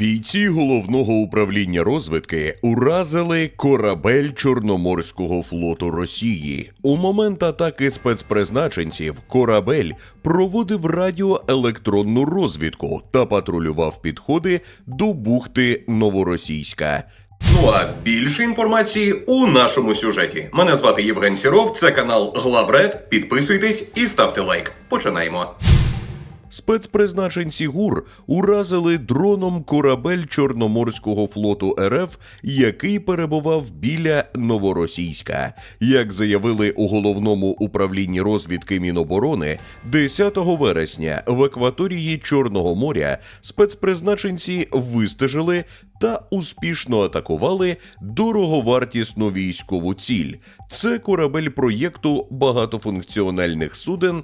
Бійці головного управління розвідки уразили корабель Чорноморського флоту Росії. У момент атаки спецпризначенців корабель проводив радіоелектронну розвідку та патрулював підходи до бухти Новоросійська. Ну а більше інформації у нашому сюжеті. Мене звати Євген Сіров, це канал Главред. Підписуйтесь і ставте лайк. Починаємо. Спецпризначенці ГУР уразили дроном корабель Чорноморського флоту РФ, який перебував біля Новоросійська. Як заявили у головному управлінні розвідки Міноборони, 10 вересня в акваторії Чорного моря спецпризначенці вистежили та успішно атакували дороговартісну військову ціль. Це корабель проєкту багатофункціональних суден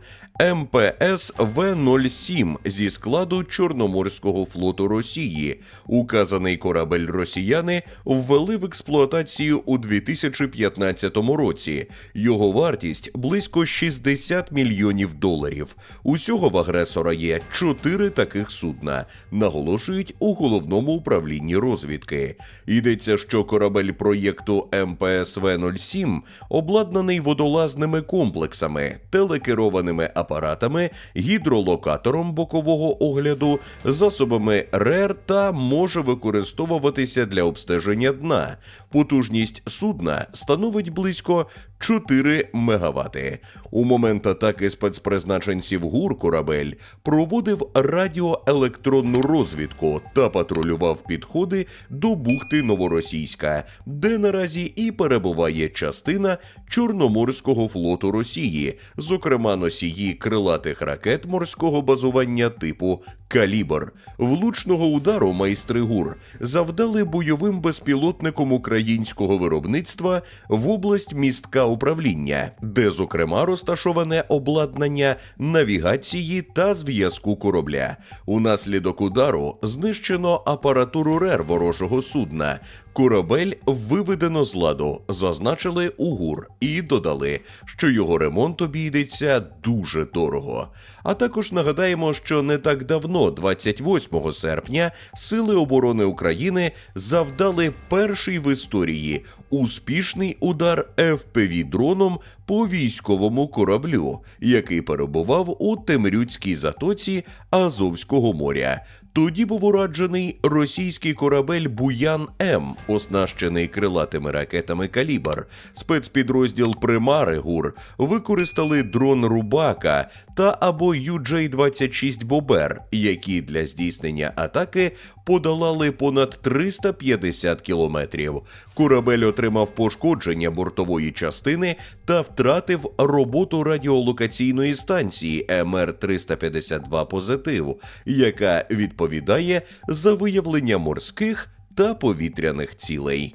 МПС В-07 зі складу Чорноморського флоту Росії. Указаний корабель росіяни ввели в експлуатацію у 2015 році. Його вартість близько 60 мільйонів доларів. Усього в агресора є чотири таких судна, наголошують у головному управлінні розвідки. Йдеться, що корабель проєкту МПСВ-07 обладнаний водолазними комплексами, телекерованими апаратами, гідролокатором бокового огляду, засобами РЕР та може використовуватися для обстеження дна. Потужність судна становить близько 4 мегавати. У момент атаки спецпризначенців ГУР корабель проводив радіоелектронну розвідку та патрулював підходи до бухти Новоросійська, де наразі і перебуває частина Чорноморського флоту Росії, зокрема носії крилатих ракет морського базування типу Калібр. Влучного удару майстри ГУР завдали бойовим безпілотником українського виробництва в область містка управління, де, зокрема, розташоване обладнання навігації та зв'язку корабля. Унаслідок удару знищено апаратуру РЕР ворожого судна. Корабель виведено з ладу, зазначили у ГУР і додали, що його ремонт обійдеться дуже дорого. А також нагадаємо, що не так давно, 28 серпня, Сили оборони України завдали перший в історії успішний удар fpv дроном по військовому кораблю, який перебував у Темрюцькій затоці Азовського моря. Тоді був ураджений російський корабель Буян М, оснащений крилатими ракетами Калібр. Спецпідрозділ Примари ГУР використали дрон Рубака та або UJ-26 Бобер, які для здійснення атаки подолали понад 350 кілометрів. Корабель отримав пошкодження бортової частини та втратив роботу радіолокаційної станції МР-352 позитив, яка відповідає за виявлення морських та повітряних цілей.